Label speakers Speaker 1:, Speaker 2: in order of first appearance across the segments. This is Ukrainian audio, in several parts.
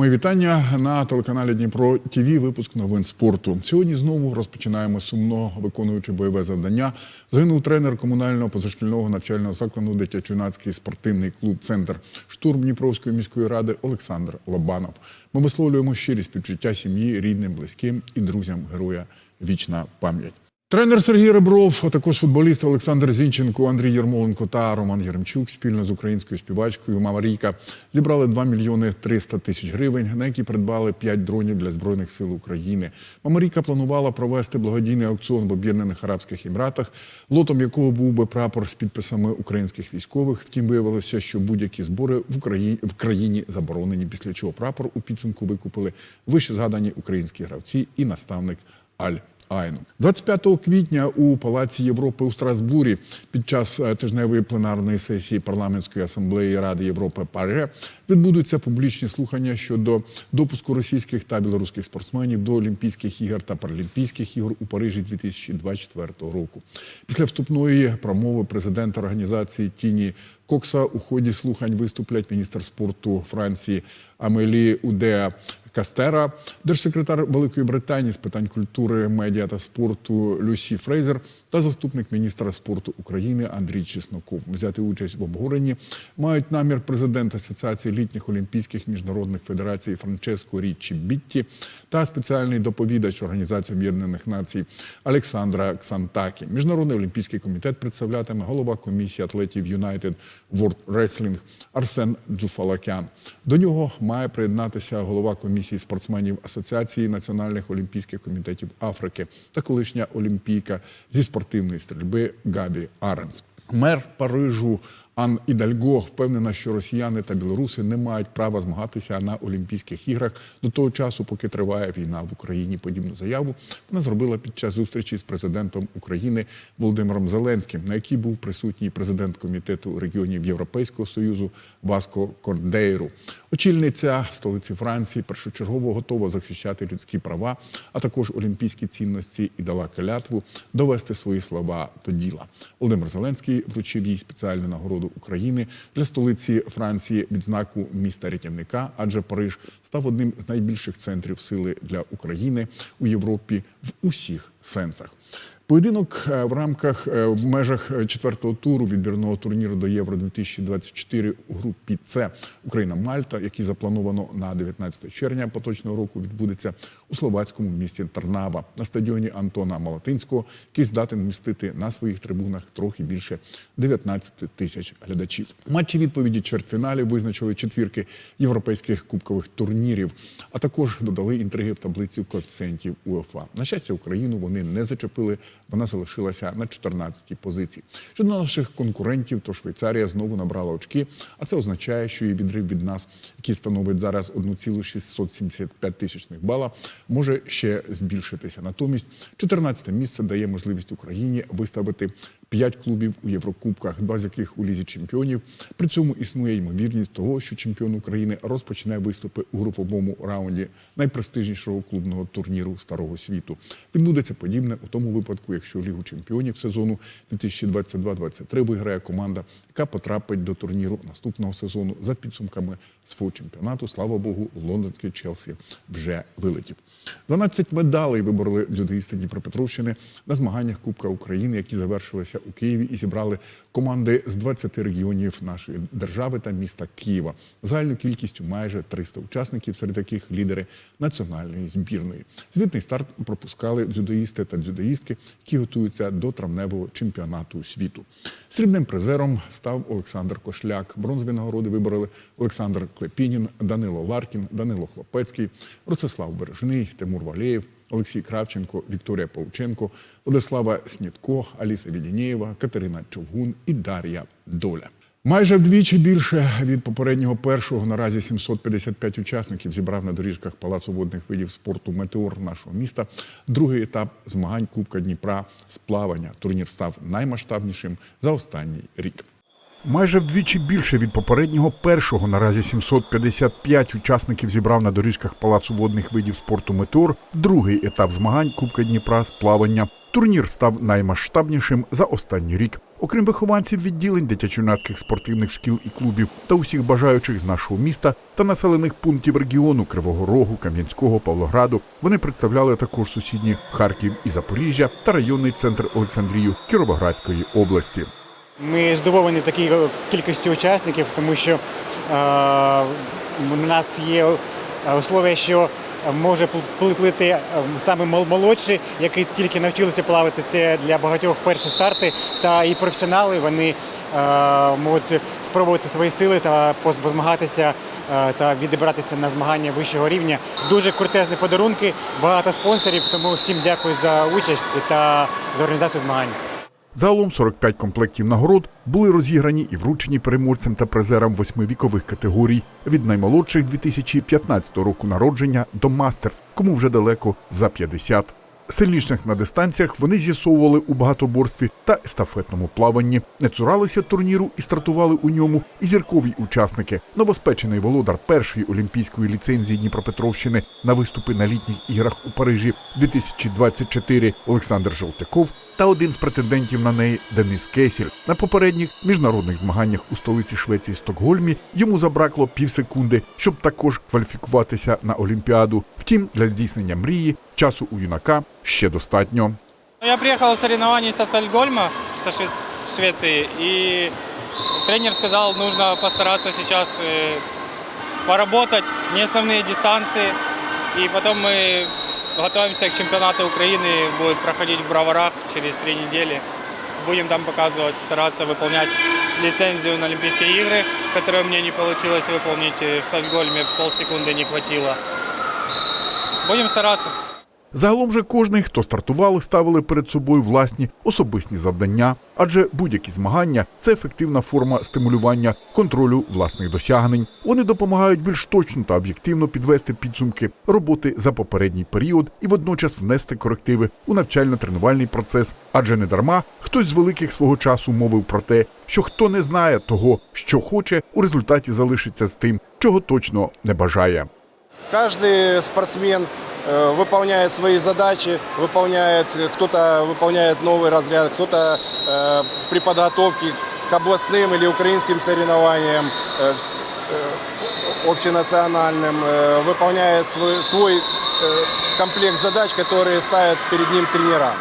Speaker 1: Мої вітання на телеканалі Дніпро ТІВІ. Випуск новин спорту. Сьогодні знову розпочинаємо сумно виконуючи бойове завдання. Загинув тренер комунального позашкільного навчального закладу дитячо-юнацький спортивний клуб Центр штурм Дніпровської міської ради Олександр Лобанов. Ми висловлюємо щирі співчуття сім'ї, рідним, близьким і друзям героя. Вічна пам'ять. Тренер Сергій Ребров, а також футболісти Олександр Зінченко, Андрій Єрмоленко та Роман Яремчук спільно з українською співачкою Мама Рійка зібрали 2 мільйони 300 тисяч гривень, на які придбали 5 дронів для збройних сил України. Мама Рійка планувала провести благодійний аукціон в Об'єднаних Арабських Еміратах, лотом якого був би прапор з підписами українських військових. Втім, виявилося, що будь-які збори в Україні в країні заборонені. Після чого прапор у підсумку викупили вище згадані українські гравці і наставник Аль. Айну 25 квітня у Палаці Європи у Страсбурі під час е, тижневої пленарної сесії парламентської асамблеї Ради Європи ПАРЕ відбудуться публічні слухання щодо допуску російських та білоруських спортсменів до Олімпійських ігор та Паралімпійських ігор у Парижі 2024 року. Після вступної промови президента організації Тіні Кокса у ході слухань виступлять міністр спорту Франції Амелі Удеа Кастера, держсекретар Великої Британії з питань культури, медіа та спорту Люсі Фрейзер та заступник міністра спорту України Андрій Чесноков. Взяти участь в обговоренні мають намір президент Асоціації літніх олімпійських міжнародних федерацій Франческо Річчі Бітті та спеціальний доповідач Організації Об'єднаних Націй Олександра Ксантакі. Міжнародний олімпійський комітет представлятиме голова комісії атлетів United World Wrestling Арсен Джуфалакян. До нього має приєднатися голова комісії спортсменів Асоціації національних олімпійських комітетів Африки та колишня олімпійка зі спортивної стрільби Габі Аренс. Мер Парижу Ан Ідальго впевнена, що росіяни та білоруси не мають права змагатися на Олімпійських іграх до того часу, поки триває війна в Україні. Подібну заяву вона зробила під час зустрічі з президентом України Володимиром Зеленським, на якій був присутній президент комітету регіонів Європейського союзу Васко Кордейру. Очільниця столиці Франції першочергово готова захищати людські права, а також олімпійські цінності і дала клятву довести свої слова до діла. Володимир Зеленський вручив їй спеціальну нагороду України для столиці Франції відзнаку міста рятівника, адже Париж став одним з найбільших центрів сили для України у Європі в усіх сенсах. Поєдинок е, в рамках е, в межах е, четвертого туру відбірного турніру до Євро 2024 у групі С Україна Мальта, який заплановано на 19 червня поточного року, відбудеться у словацькому місті Тарнава на стадіоні Антона Малатинського, який здатен вмістити на своїх трибунах трохи більше 19 тисяч глядачів. Матчі відповіді чвертьфіналів визначили четвірки європейських кубкових турнірів, а також додали інтриги в таблицю коефіцієнтів УЕФА. На щастя, Україну вони не зачепили. Вона залишилася на 14-й позиції. Щодо наших конкурентів, то Швейцарія знову набрала очки, а це означає, що її відрив від нас, який становить зараз 1,675 тисячних бала, може ще збільшитися. Натомість 14-те місце дає можливість Україні виставити 5 клубів у Єврокубках, два з яких у лізі чемпіонів. При цьому існує ймовірність того, що чемпіон України розпочне виступи у груповому раунді найпрестижнішого клубного турніру старого світу. Відбудеться подібне у тому випадку, якщо Лігу чемпіонів сезону 2022-2023 виграє команда, яка потрапить до турніру наступного сезону за підсумками свого чемпіонату. Слава Богу, лондонський Челсі вже вилетів. 12 медалей вибороли дзюдоїсти Дніпропетровщини на змаганнях Кубка України, які завершилися у Києві і зібрали команди з 20 регіонів нашої держави та міста Києва. Загальною кількістю майже 300 учасників, серед яких лідери національної збірної. Звітний старт пропускали дзюдоїсти та дзюдоїстки, які готуються до травневого чемпіонату світу. Срібним призером став Олександр Кошляк. Бронзові нагороди вибороли Олександр Клепінін, Данило Ларкін, Данило Хлопецький, Ростислав Бережний, Тимур Валєєв, Олексій Кравченко, Вікторія Павченко, Владислава Снітко, Аліса Відінєєва, Катерина Човгун і Дар'я Доля. Майже вдвічі більше від попереднього першого наразі 755 учасників зібрав на доріжках Палацу водних видів спорту Метеор нашого міста. Другий етап змагань Кубка Дніпра з плавання. Турнір став наймасштабнішим за останній рік.
Speaker 2: Майже вдвічі більше від попереднього першого наразі 755 учасників зібрав на доріжках Палацу водних видів спорту Метеор другий етап змагань Кубка Дніпра з плавання. Турнір став наймасштабнішим за останній рік. Окрім вихованців відділень дитячо-юнацьких спортивних шкіл і клубів та усіх бажаючих з нашого міста та населених пунктів регіону Кривого Рогу, Кам'янського, Павлограду, вони представляли також сусідні Харків і Запоріжжя та районний центр Олександрію Кіровоградської області.
Speaker 3: Ми здивовані такою кількістю учасників, тому що е, у нас є е, условия, що може пл- плити е, саме молодші, які тільки навчилися плавати. Це для багатьох перші старти. Та і професіонали вони е, можуть спробувати свої сили та поз- позмагатися е, та відібратися на змагання вищого рівня. Дуже крутезні подарунки, багато спонсорів. Тому всім дякую за участь та за організацію змагань.
Speaker 2: Загалом 45 комплектів нагород були розіграні і вручені переможцям та призерам восьми вікових категорій від наймолодших 2015 року народження до мастерс, кому вже далеко за 50. Сильніших на дистанціях вони з'ясовували у багатоборстві та естафетному плаванні, не цуралися турніру і стартували у ньому і зіркові учасники. Новоспечений володар першої олімпійської ліцензії Дніпропетровщини на виступи на літніх іграх у Парижі 2024 Олександр Жолтяков та один з претендентів на неї Денис Кесіль. На попередніх міжнародних змаганнях у столиці Швеції Стокгольмі йому забракло півсекунди, щоб також кваліфікуватися на Олімпіаду. Втім, для здійснення мрії Часу у юнака ще достатньо.
Speaker 4: Ну, я приїхав з соревнований з Сальгольма, з Швеції, і тренер сказав, що потрібно постаратися зараз э, поработати, не основні дистанції. І потім ми готуємося до чемпіонату України, буде проходити в Браварах через три тижні. Будем там показывать, стараться выполнять лицензию на Олимпийские игры, которую мне не получилось выполнить э, в Стокгольме, полсекунды не хватило. Будем стараться.
Speaker 2: Загалом же кожний, хто стартували, ставили перед собою власні особисті завдання, адже будь-які змагання це ефективна форма стимулювання контролю власних досягнень. Вони допомагають більш точно та об'єктивно підвести підсумки роботи за попередній період і водночас внести корективи у навчально-тренувальний процес. Адже не дарма хтось з великих свого часу мовив про те, що хто не знає того, що хоче, у результаті залишиться з тим, чого точно не бажає.
Speaker 5: Каждый спортсмен выполняет свои задачи, выполняет, кто-то выполняет новый разряд, кто-то э, при подготовке к областным или украинским соревнованиям э, вс- э, общенациональным э, выполняет свой, свой э, комплект задач, которые ставят перед ним тренера.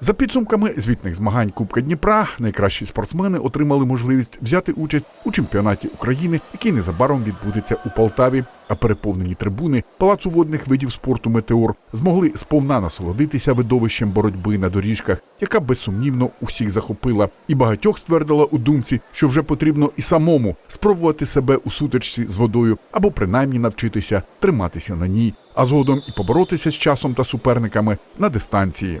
Speaker 2: За підсумками звітних змагань Кубка Дніпра, найкращі спортсмени отримали можливість взяти участь у чемпіонаті України, який незабаром відбудеться у Полтаві. А переповнені трибуни палацу водних видів спорту Метеор змогли сповна насолодитися видовищем боротьби на доріжках, яка безсумнівно усіх захопила, і багатьох ствердила у думці, що вже потрібно і самому спробувати себе у сутичці з водою або принаймні навчитися триматися на ній, а згодом і поборотися з часом та суперниками на дистанції.